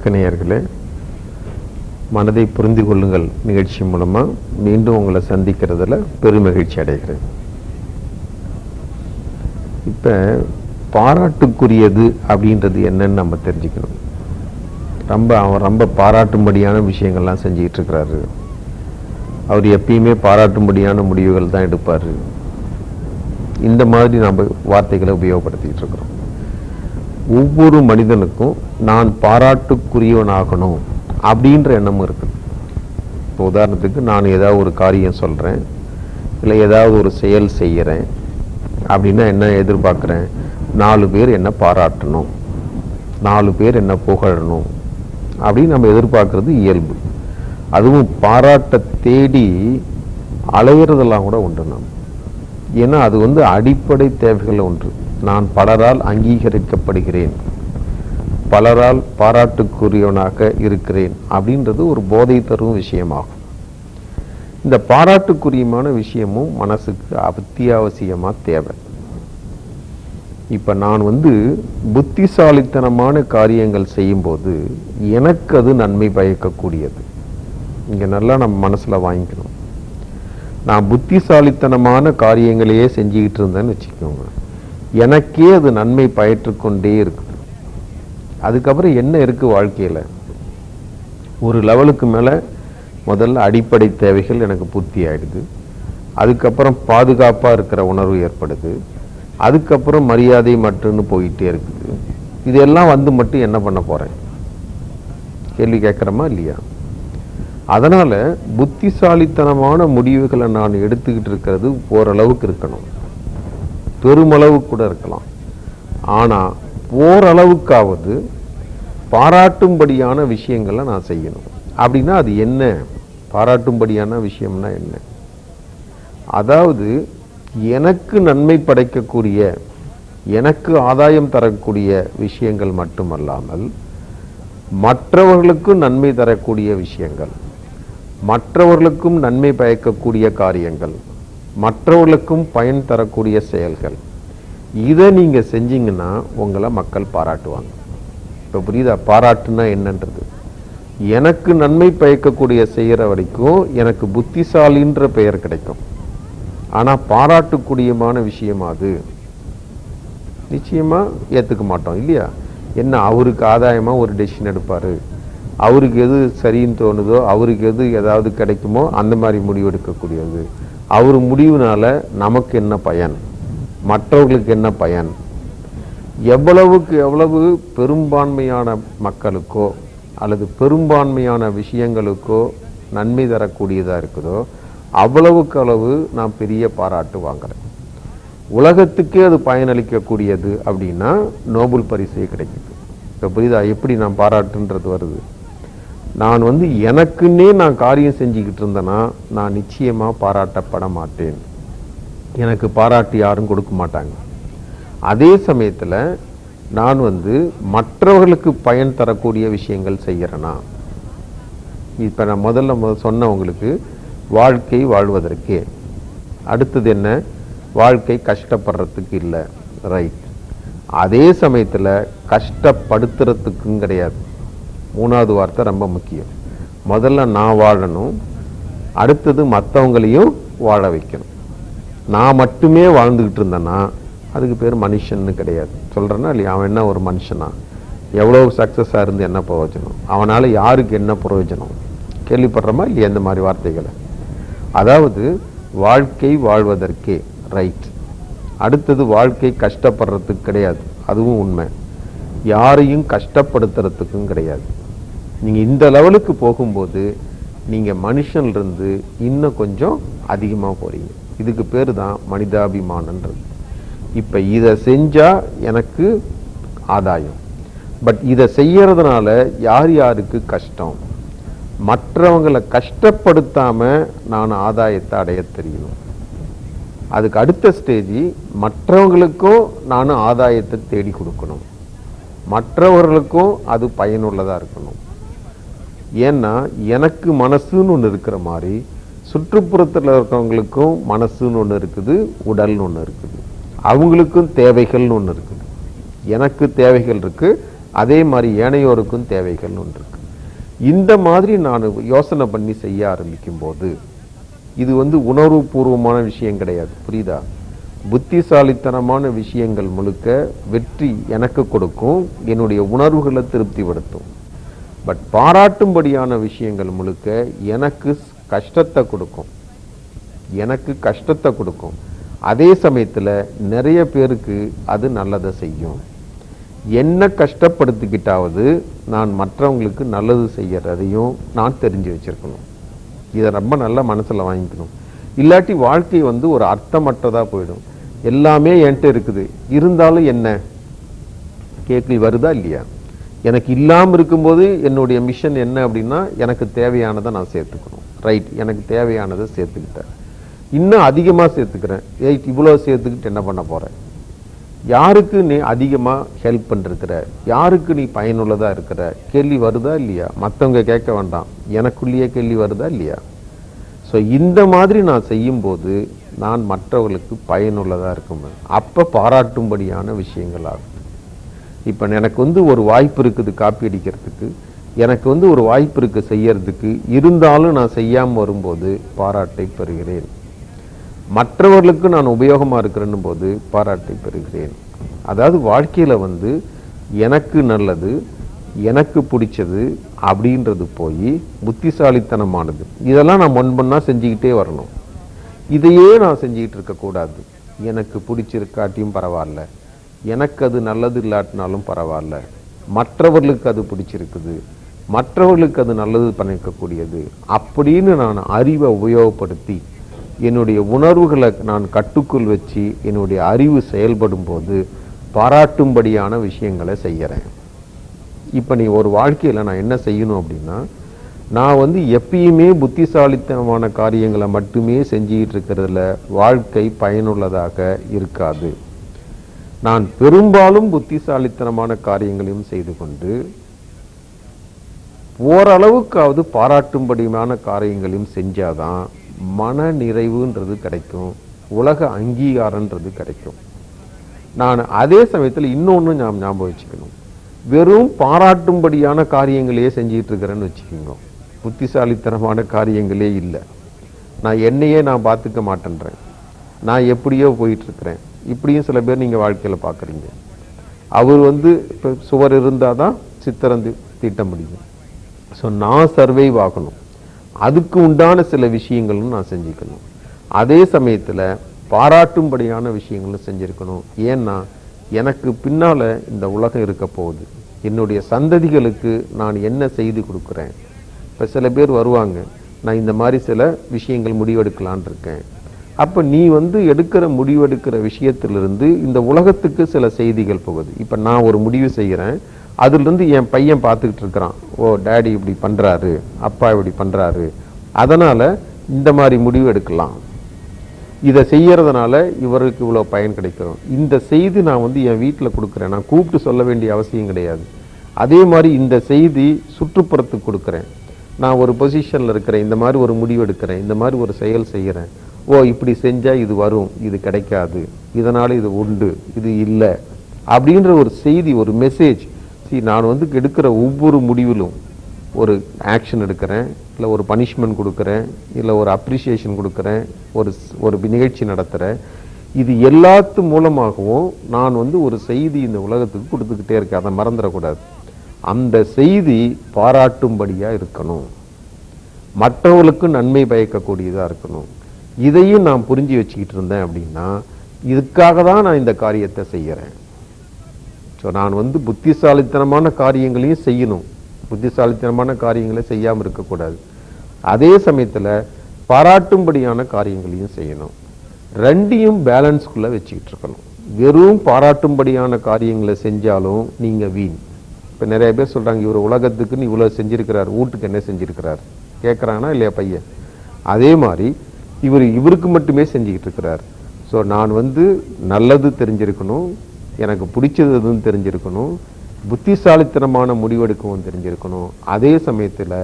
வணக்க நேயர்களே மனதை புரிந்து கொள்ளுங்கள் நிகழ்ச்சி மூலமாக மீண்டும் உங்களை சந்திக்கிறதுல பெருமகிழ்ச்சி அடைகிறேன். இப்போ பாராட்டுக்குரியது அப்படின்றது என்னன்னு நம்ம தெரிஞ்சுக்கணும். ரொம்ப அவர் ரொம்ப பாராட்டும்படியான விஷயங்கள்லாம் செஞ்சுக்கிட்டு இருக்கிறாரு. அவர் எப்பயுமே பாராட்டும்படியான முடிவுகள் தான் எடுப்பார். இந்த மாதிரி நம்ம வார்த்தைகளை உபயோகப்படுத்திக்கிட்டு இருக்கிறோம். ஒவ்வொரு மனிதனுக்கும் நான் பாராட்டுக்குரியவனாகணும் அப்படின்ற எண்ணமும் இருக்குது இப்போ உதாரணத்துக்கு நான் ஏதாவது ஒரு காரியம் சொல்கிறேன் இல்லை ஏதாவது ஒரு செயல் செய்கிறேன் அப்படின்னா என்ன எதிர்பார்க்குறேன்? நாலு பேர் என்ன பாராட்டணும் நாலு பேர் என்ன புகழணும் அப்படின்னு நம்ம எதிர்பார்க்குறது இயல்பு. அதுவும் பாராட்ட தேடி அலையிறதெல்லாம் கூட உண்டு நாம் ஏன்னா அது வந்து அடிப்படை தேவைகள் ஒன்று. நான் பலரால் அங்கீகரிக்கப்படுகிறேன். பலரால் பாராட்டுக்குரியவனாக இருக்கிறேன் அப்படின்றது ஒரு போதை தரும் விஷயமாகும். இந்த பாராட்டுக்குரியமான விஷயமும் மனசுக்கு அத்தியாவசியமா தேவை. இப்ப நான் வந்து புத்திசாலித்தனமான காரியங்கள் செய்யும்போது எனக்கு அது நன்மை பயக்கக்கூடியது. இங்க நல்லா நம்ம மனசுல வாங்கிக்கணும். நான் புத்திசாலித்தனமான காரியங்களையே செஞ்சுக்கிட்டு இருந்தேன்னு வச்சுக்கோங்க. எனக்கே அது நன்மை பயற்றுக்கொண்டே இருக்குது. அதுக்கப்புறம் என்ன இருக்கு வாழ்க்கையில? ஒரு லெவலுக்கு மேல முதல்ல அடிப்படை தேவைகள் எனக்கு பூர்த்தி ஆயிடுது. அதுக்கப்புறம் பாதுகாப்பாக இருக்கிற உணர்வு ஏற்படுது. அதுக்கப்புறம் மரியாதை மட்டும்னு போயிட்டே இருக்குது. இதெல்லாம் வந்து மட்டும் என்ன பண்ண போறேன்? கேள்வி கேட்குறோமா இல்லையா? அதனால புத்திசாலித்தனமான முடிவுகளை நான் எடுத்துக்கிட்டு இருக்கிறது ஓரளவுக்கு இருக்கணும். பெருமளவு கூட இருக்கலாம். ஆனால் ஓரளவுக்காவது பாராட்டும்படியான விஷயங்களை நான் செய்யணும். அப்படின்னா அது என்ன? பாராட்டும்படியான விஷயம்னா என்ன? அதாவது எனக்கு நன்மை படைக்கக்கூடிய எனக்கு ஆதாயம் தரக்கூடிய விஷயங்கள் மட்டுமல்லாமல் மற்றவர்களுக்கும் நன்மை தரக்கூடிய விஷயங்கள் மற்றவர்களுக்கும் நன்மை பயக்கக்கூடிய காரியங்கள் மற்றவர்களுக்கும் பயன் தரக்கூடிய செயல்கள். இதை நீங்க செஞ்சீங்கன்னா உங்களை மக்கள் பாராட்டுவாங்க. இப்போ புரியுதா? பாராட்டுனா என்னன்றது? எனக்கு நன்மை பயக்கக்கூடிய செய்யற வரைக்கும் எனக்கு புத்திசாலின்ற பெயர் கிடைக்கும். ஆனா பாராட்டுக்கூடியமான விஷயம் அது. நிச்சயமா ஏத்துக்க மாட்டோம் இல்லையா? என்ன அவருக்கு ஆதாயமா ஒரு டெசிஷன் எடுப்பாரு? அவருக்கு எது சரின்னு தோணுதோ அவருக்கு எது ஏதாவது கிடைக்குமோ அந்த மாதிரி முடிவு எடுக்கக்கூடியது அவர் முடிவுனால நமக்கு என்ன பயன்? மற்றவர்களுக்கு என்ன பயன்? எவ்வளவுக்கு எவ்வளவு பெரும்பான்மையான மக்களுக்கோ அல்லது பெரும்பான்மையான விஷயங்களுக்கோ நன்மை தரக்கூடியதாக இருக்குதோ அவ்வளவுக்கு அளவு நான் பெரிய பாராட்டு வாங்குறேன் உலகத்துக்கே அது பயனளிக்கக்கூடியது அப்படின்னா நோபல் பரிசே கிடைக்குது. இப்போ புரியுதா? எப்படி நான் பாராட்டுன்றது வருது? நான் வந்து எனக்குன்னே நான் காரியம் செஞ்சுக்கிட்டு இருந்தேன்னா நான் நிச்சயமாக பாராட்டப்பட மாட்டேன். எனக்கு பாராட்டு யாரும் கொடுக்க மாட்டாங்க. அதே சமயத்தில் நான் வந்து மற்றவர்களுக்கு பயன் தரக்கூடிய விஷயங்கள் செய்கிறேன்னா இப்போ நான் முதல்ல முதல் சொன்னவங்களுக்கு வாழ்க்கை வாழ்வதற்கே. அடுத்தது என்ன? வாழ்க்கை கஷ்டப்படுறதுக்கு இல்லை. ரைட் அதே சமயத்தில் கஷ்டப்படுத்துறதுக்கும் கிடையாது. மூணாவது வார்த்தை ரொம்ப முக்கியம். முதல்ல நான் வாழணும் அடுத்தது மற்றவங்களையும் வாழ வைக்கணும். நான் மட்டுமே வாழ்ந்துகிட்டு இருந்தேன்னா அதுக்கு பேர் மனுஷன்னு கிடையாது. சொல்றேன்னா இல்லையா? அவன் என்ன ஒரு மனுஷனா? எவ்வளவு சக்ஸஸாக இருந்து என்ன பிரயோஜனம்? அவனால யாருக்கு என்ன பிரயோஜனம்? கேள்விப்படுறோமா? இல்லையா இந்த மாதிரி வார்த்தைகளை? அதாவது வாழ்க்கை வாழ்வதற்கே ரைட் அடுத்தது வாழ்க்கை கஷ்டப்படுறதுக்கு கிடையாது. அதுவும் உண்மை. யாரையும் கஷ்டப்படுத்துறதுக்கும் கிடையாது. நீங்கள் இந்த லெவலுக்கு போகும்போது நீங்கள் மனுஷன்லேருந்து இன்னும் கொஞ்சம் அதிகமாக போகிறீங்க இதுக்கு பேர் தான் மனிதாபிமானன்றது. இப்போ இதை செஞ்சால் எனக்கு ஆதாயம். பட் இதை செய்யறதுனால யார் யாருக்கு கஷ்டம்? மற்றவங்களை கஷ்டப்படுத்தாமல் நான் ஆதாயத்தை அடைய தெரியணும் அதுக்கு அடுத்த ஸ்டேஜ் மற்றவங்களுக்கும் நான் ஆதாயத்தை தேடி கொடுக்கணும். மற்றவர்களுக்கும் அது பயனுள்ளதாக இருக்கணும். ஏன்னா எனக்கு மனசுன்னு ஒன்று இருக்கிற மாதிரி சுற்றுப்புறத்தில் இருக்கிறவங்களுக்கும் மனசுன்னு ஒன்று இருக்குது உடல்னு ஒன்று இருக்குது. அவங்களுக்கும் தேவைகள்னு ஒன்று இருக்குது. எனக்கு தேவைகள் இருக்குது அதே மாதிரி ஏனையோருக்கும் தேவைகள்னு ஒன்று இருக்குது இந்த மாதிரி நான் யோசனை பண்ணி செய்ய ஆரம்பிக்கும் போது இது வந்து உணர்வுபூர்வமான விஷயம் கிடையாது. புரியுதா? புத்திசாலித்தனமான விஷயங்கள் முழுக்க வெற்றி எனக்கு கொடுக்கும் என்னுடைய உணர்வுகளை திருப்திப்படுத்தும். பட் பாராட்டும்படியான விஷயங்கள் முழுக்க எனக்கு கஷ்டத்தை கொடுக்கும். எனக்கு கஷ்டத்தை கொடுக்கும். அதே சமயத்தில் நிறைய பேருக்கு அது நல்லதை செய்யும். என்ன கஷ்டப்படுத்திக்கிட்டாவது நான் மற்றவங்களுக்கு நல்லது செய்யறதையும் நான் தெரிஞ்சு வச்சிருக்கணும். இதை ரொம்ப நல்லா மனசில் வாங்கிக்கணும். இல்லாட்டி வாழ்க்கை வந்து ஒரு அர்த்தமற்றதாக போயிடும். எல்லாமே என்கிட்ட இருக்குது. இருந்தாலும் என்ன? கேள்வி வருதா இல்லையா? எனக்கு இல்லாமல் இருக்கும்போது என்னுடைய மிஷன் என்ன அப்படின்னா எனக்கு தேவையானதை நான் சேர்த்துக்கணும். ரைட் எனக்கு தேவையானதை சேர்த்துக்கிட்டேன். இன்னும் அதிகமாக சேர்த்துக்கிறேன். ஏய் இவ்வளோ சேர்த்துக்கிட்டு என்ன பண்ண போகிறேன் யாருக்கு நீ அதிகமாக ஹெல்ப் பண்ணிருக்கிற யாருக்கு நீ பயனுள்ளதாக இருக்கிற? கேள்வி வருதா இல்லையா? மற்றவங்க கேட்க வேண்டாம். எனக்குள்ளேயே கேள்வி வருதா இல்லையா? ஸோ இந்த மாதிரி நான் செய்யும்போது நான் மற்றவர்களுக்கு பயனுள்ளதாக இருக்கும் அப்போ பாராட்டும்படியான விஷயங்கள் ஆகும். இப்போ எனக்கு வந்து ஒரு வாய்ப்பு இருக்குது காப்பி அடிக்கிறதுக்கு. எனக்கு வந்து ஒரு வாய்ப்பு இருக்குது செய்யறதுக்கு. இருந்தாலும் நான் செய்யாமல் வரும்போது பாராட்டை பெறுகிறேன். மற்றவர்களுக்கு நான் உபயோகமாக இருக்கிறேன்னு போது பாராட்டை பெறுகிறேன். அதாவது வாழ்க்கையில் வந்து எனக்கு நல்லது எனக்கு பிடிச்சது அப்படின்றது போய் புத்திசாலித்தனமானது. இதெல்லாம் நான் ஒன்பொன்னா செஞ்சுக்கிட்டே வரணும். இதையே நான் செஞ்சுக்கிட்டு இருக்கக்கூடாது. எனக்கு பிடிச்சிருக்காட்டியும் பரவாயில்ல. எனக்கு அது நல்லது இல்லாட்டினாலும் பரவாயில்ல. மற்றவர்களுக்கு அது பிடிச்சிருக்குது. மற்றவர்களுக்கு அது நல்லது பண்ணிக்கக்கூடியது. அப்படின்னு நான் அறிவை உபயோகப்படுத்தி என்னுடைய உணர்வுகளை நான் கட்டுக்குள் வச்சு என்னுடைய அறிவு செயல்படும் போது பாராட்டும்படியான விஷயங்களை செய்கிறேன் இப்போ நீ ஒரு வாழ்க்கையில் நான் என்ன செய்யணும் அப்படின்னா நான் வந்து எப்பயுமே புத்திசாலித்தனமான காரியங்களை மட்டுமே செஞ்சுக்கிட்டு இருக்கிறதுல வாழ்க்கை பயனுள்ளதாக இருக்காது. நான் பெரும்பாலும் புத்திசாலித்தனமான காரியங்களையும் செய்து கொண்டு ஓரளவுக்காவது பாராட்டும்படியான காரியங்களையும் செஞ்சாதான் மன நிறைவுன்றது கிடைக்கும் உலக அங்கீகாரன்றது கிடைக்கும். நான் அதே சமயத்தில் இன்னொன்று நாம் ஞாபகம் வச்சுக்கணும். வெறும் பாராட்டும்படியான காரியங்களையே செஞ்சிகிட்டு இருக்கிறேன்னு வச்சுக்கோங்க. புத்திசாலித்தனமான காரியங்களே இல்லை. நான் என்னையே நான் பார்த்துக்க மாட்டேன்றேன். நான் எப்படியோ போயிட்டுருக்கிறேன் இப்படியும் சில பேர் நீங்கள் வாழ்க்கையில் பார்க்குறீங்க. அவர் வந்து இப்போ சுவர் இருந்தால் தான் சித்திரம் தீட்ட முடியும். ஸோ நான் சர்வைவ் ஆகணும். அதுக்கு உண்டான சில விஷயங்களும் நான் செஞ்சுக்கணும். அதே சமயத்தில் பாராட்டும்படியான விஷயங்களும் செஞ்சுருக்கணும். ஏன்னா எனக்கு பின்னால் இந்த உலகம் இருக்க போகுது. என்னுடைய சந்ததிகளுக்கு நான் என்ன செய்து கொடுக்குறேன்? இப்போ சில பேர் வருவாங்க. நான் இந்த மாதிரி சில விஷயங்கள் முடிவெடுக்கலான் இருக்கேன். அப்போ நீ வந்து எடுக்கிற முடிவெடுக்கிற விஷயத்திலிருந்து இந்த உலகத்துக்கு சில செய்திகள் போகுது. இப்போ நான் ஒரு முடிவு செய்கிறேன். அதுலேருந்து என் பையன் பார்த்துக்கிட்டு இருக்கிறான். ஓ டேடி இப்படி பண்ணுறாரு அப்பா இப்படி பண்ணுறாரு அதனால் இந்த மாதிரி முடிவு எடுக்கலாம். இதை செய்யறதுனால இவருக்கு இவ்வளோ பயன் கிடைக்கும். இந்த செய்தி நான் வந்து என் வீட்டில் கொடுக்குறேன். நான் கூப்பிட்டு சொல்ல வேண்டிய அவசியம் கிடையாது. அதே மாதிரி இந்த செய்தி சுற்றுப்புறத்துக்கு கொடுக்குறேன். நான் ஒரு பொசிஷனில் இருக்கிறேன். இந்த மாதிரி ஒரு முடிவு எடுக்கிறேன். இந்த மாதிரி ஒரு செயல் செய்கிறேன். ஓ இப்படி செஞ்சால் இது வரும் இது கிடைக்காது இதனால் இது உண்டு இது இல்லை அப்படின்ற ஒரு செய்தி ஒரு மெசேஜ் see நான் வந்து எடுக்கிற ஒவ்வொரு முடிவிலும் ஒரு ஆக்ஷன் எடுக்கிறேன் இல்லை ஒரு பனிஷ்மெண்ட் கொடுக்குறேன் இல்லை ஒரு அப்ரிஷியேஷன் கொடுக்குறேன் ஒரு ஒரு நிகழ்ச்சி நடத்துகிறேன் இது எல்லாத்து மூலமாகவும் நான் வந்து ஒரு செய்தி இந்த உலகத்துக்கு கொடுத்துக்கிட்டே இருக்கேன் அதை மறந்துடக்கூடாது. அந்த செய்தி பாராட்டும்படியாக இருக்கணும். மற்றவர்களுக்கு நன்மை பயக்கக்கூடியதாக இருக்கணும். இதையும் நான் புரிஞ்சு வச்சுக்கிட்டு இருந்தேன் அப்படின்னா இதுக்காக தான் நான் இந்த காரியத்தை செய்கிறேன் ஸோ நான் வந்து புத்திசாலித்தனமான காரியங்களையும் செய்யணும். புத்திசாலித்தனமான காரியங்களை செய்யாமல் இருக்கக்கூடாது. அதே சமயத்தில் பாராட்டும்படியான காரியங்களையும் செய்யணும். ரெண்டையும் பேலன்ஸ்குள்ளே வச்சுக்கிட்டு இருக்கணும். வெறும் பாராட்டும்படியான காரியங்களை செஞ்சாலும் நீங்கள் வீண். இப்போ நிறைய பேர் சொல்கிறாங்க இவர் உலகத்துக்குன்னு இவ்வளோ செஞ்சுருக்கிறார் வீட்டுக்கு என்ன செஞ்சுருக்கிறார்? கேட்குறாங்கன்னா இல்லையா பையன்? அதே மாதிரி இவர் இவருக்கு மட்டுமே செஞ்சுக்கிட்டு இருக்கிறார். ஸோ நான் வந்து நல்லது தெரிஞ்சிருக்கணும் எனக்கு பிடிச்சது எதுவும் தெரிஞ்சிருக்கணும் புத்திசாலித்தனமான முடிவெடுக்கவும் தெரிஞ்சிருக்கணும். அதே சமயத்தில்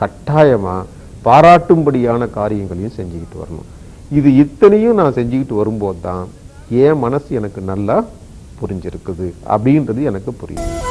கட்டாயமாக பாராட்டும்படியான காரியங்களையும் செஞ்சுக்கிட்டு வரணும். இது இத்தனையும் நான் செஞ்சுக்கிட்டு வரும்போது தான் என் மனசு எனக்கு நல்லா புரிஞ்சிருக்குது அப்படின்றது எனக்கு புரியுது.